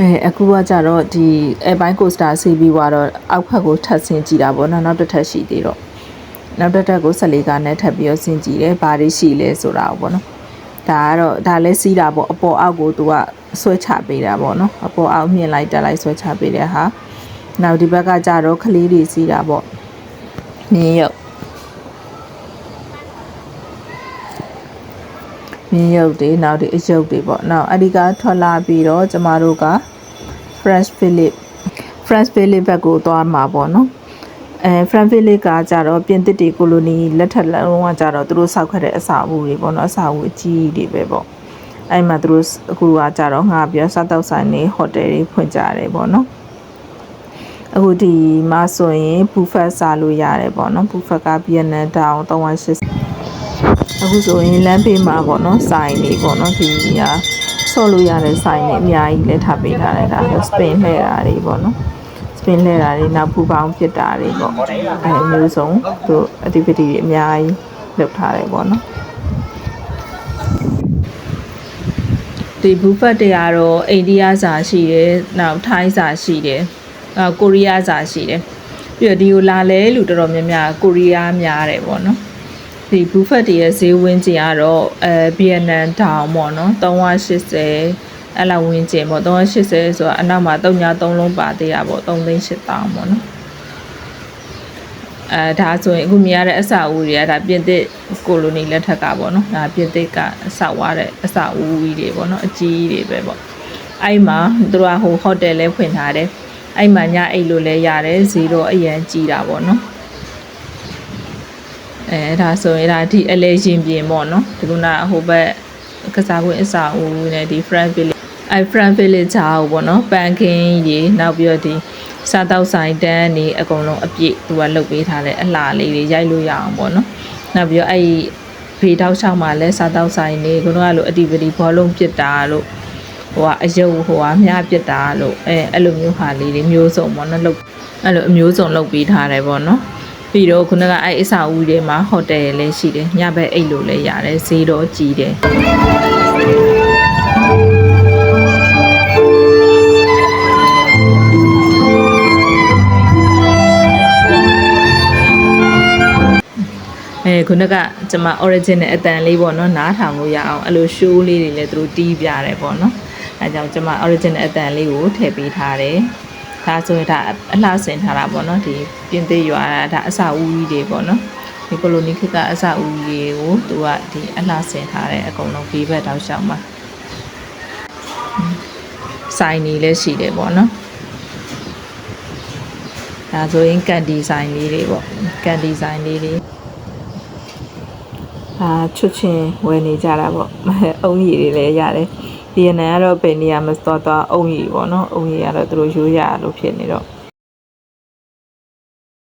အဲအခုကကြတော့ဒီအဲဘိုင်းကိုစတာဆေးပြီးသွားတော့အောက်ဖက်ကိုထပ်ဆင်းကြည့်တာပေါ့နော်နောက်တစ်ထပ်ရှိသေးတော့နောက်တစ်ထပ်ကို14ကနဲ့ထပ်ပြီးတော့ဆင်းကြည့်တယ်ဘာတွေရှိလဲဆိုတာပေါ့နော်ဒါကတော့ဒါလည်းစီးတာပေါ့အပေါ်အောက်ကိုသူကဆွဲချပေးတာပေါ့နော်အပေါ်အောက်မြင်လိုက်တက်လိုက်ဆွဲချပေးတဲ့ဟာနောက်ဒီဘက်ကကြတော့ကလေးတွေစီးတာပေါ့မြင်းရုပ် မြင်းရုပ်တွေနောက်ဒီအယုတ်တွေပေါ့နောက်အဒီကထွက်လာပြီးတော့ကျမတို့က Fresh Philip Fresh Philip ဘက်ကိုသွားမှာပေါ့နော်အဲ Fresh Philip ကကြတော့ပြင်သစ်တွေကိုလိုနီလက်ထက်လုံးကကြတော့သူတို့စောက်ခတ်တဲ့အစာအုပ်တွေပေါ့နော်အစာအုပ်အကြီးတွေပဲပေါ့အဲ့မှာသူတို့အခုကကြတော့ငှားပြီးစားတောက်ဆိုင်တွေဟိုတယ်တွေဖွင့်ကြတယ်ပေါ့နော်အခုဒီမှာဆိုရင်ဘူဖက်စားလို့ရတယ်ပေါ့နော်ဘူဖက်ကဗီယက်နမ်တောင်380 အခုဆိုရင်လမ်းဘေးမှာပေါ့နော်ဆိုင်တွေပေါ့နော်ဒီဟာဆော့လို့ရတဲ့ဆိုင်တွေအများကြီးလည်းထားပေးထားတယ်ဒါဆိုစပင်လှည့်တာတွေပေါ့နော်စပင်လှည့်တာတွေနောက်ဖူပေါင်းဖြစ်တာတွေပေါ့အဲမျိုးစုံသူ activity တွေအများကြီးလုပ်ထားတယ်ပေါ့နော်ဒီဘူဖတ်တွေကတော့အိန္ဒိယစာရှိတယ်နောက်ထိုင်းစာရှိတယ်အဲကိုရီးယားစာရှိတယ်ပြီးတော့ဒီကိုလာလဲလူတော်တော်များများကိုရီးယားများတယ်ပေါ့နော် ဒီဘူဖက်တရဲ့ဈေးဝင်းကျင်ကတော့အဲဗီယက်နမ်တောင်ပေါ့နော်380အဲ့လောက်ဝင်းကျင်ပေါ့380ဆိုတာအနောက်မှာ3ညာ3လုံးပါသေးတာပေါ့3သိန်း8000ပေါ့နော်အဲဒါဆိုရင်အခုမြင်ရတဲ့အဆောက်အဦတွေကဒါပြင်သစ်ကိုလိုနီလက်ထက်ကပေါ့နော်ဒါပြင်သစ်ကအဆောက်သွားတဲ့အဆောက်အဦကြီးတွေပေါ့နော်အကြီးကြီးတွေပဲပေါ့အဲ့မှာသူတို့ကဟိုဟိုတယ်လဲဖွင့်ထားတယ်အဲ့မှာညအိတ်လို့လဲရတယ်ဈေးတော့အရန်ကြီးတာပေါ့နော် အဲဒါဆိုရင်ဒါဒီအလဲရင်ပြင်ပေါ့နော်ဒီကုနာဟိုဘက်ကစားကွင်းအစာဦးနဲ့ဒီ friend village အဲ friend village ချာကိုပေါ့နော်ပန်ကင်းရေနောက်ပြီးတော့ဒီစားတောက်ဆိုင်တန်းနေအကုန်လုံးအပြည့်သူကလုတ်ပေးထားတဲ့အလှလေးတွေရိုက်လို့ရအောင်ပေါ့နော်နောက်ပြီးတော့အဲ့ဒီဖေးတောက်ချောက်မှာလဲစားတောက်ဆိုင်နေခုနကလို activity ဘောလုံးပြစ်တာလို့ဟိုကအယုတ်ဟိုကမြားပြစ်တာလို့အဲအဲ့လိုမျိုးဟာလေးတွေမျိုးစုံပေါ့နော်လုတ်အဲ့လိုအမျိုးစုံလုတ်ပေးထားတယ်ပေါ့နော် ပြီးတော့ခုနကအဲ့အဆောက်အဦတွေမှာဟိုတယ်လည်းရှိတယ်ညဘက်အိတ်လို့လည်းရတယ်ဈေးတော့ကြီးတယ်အဲခုနကကျွန်မ original အတန်လေးပေါ့နော်နားထောင်လို့ရအောင်အဲ့လို show လေးတွေလည်းသူတို့တီးပြတယ်ပေါ့နော်အဲကြောင့်ကျွန်မ original အတန်လေးကိုထည့်ပေးထားတယ် ဒါဆိုရင်ဒါအလှဆင်ထားတာပေါ့နော်ဒီပြင်သေးရွာဒါအစာဦးကြီးတွေပေါ့နော်ဒီကိုလိုနီခေတ်ကအစာဦးကြီးကိုသူကဒီအလှဆင်ထားတဲ့အကုန်လုံးဘေးဘက်တောက်လျှောက်မှာဆိုင်နေလည်းရှိတယ်ပေါ့နော်ဒါဆိုရင်ကန်ဒီဇိုင်းလေးတွေပေါ့ကန်ဒီဇိုင်းလေးတွေအာချွတ်ချင်းဝယ်နေကြတာပေါ့အုံးရည်တွေလည်းရတယ် ဗီယက်နမ်ကတော့ဘယ်နေရာမှာသွားသွားအုံးရည်ပေါ့နော်အုံးရည်ကတော့သူတို့ရိုးရလို့ဖြစ်နေတော့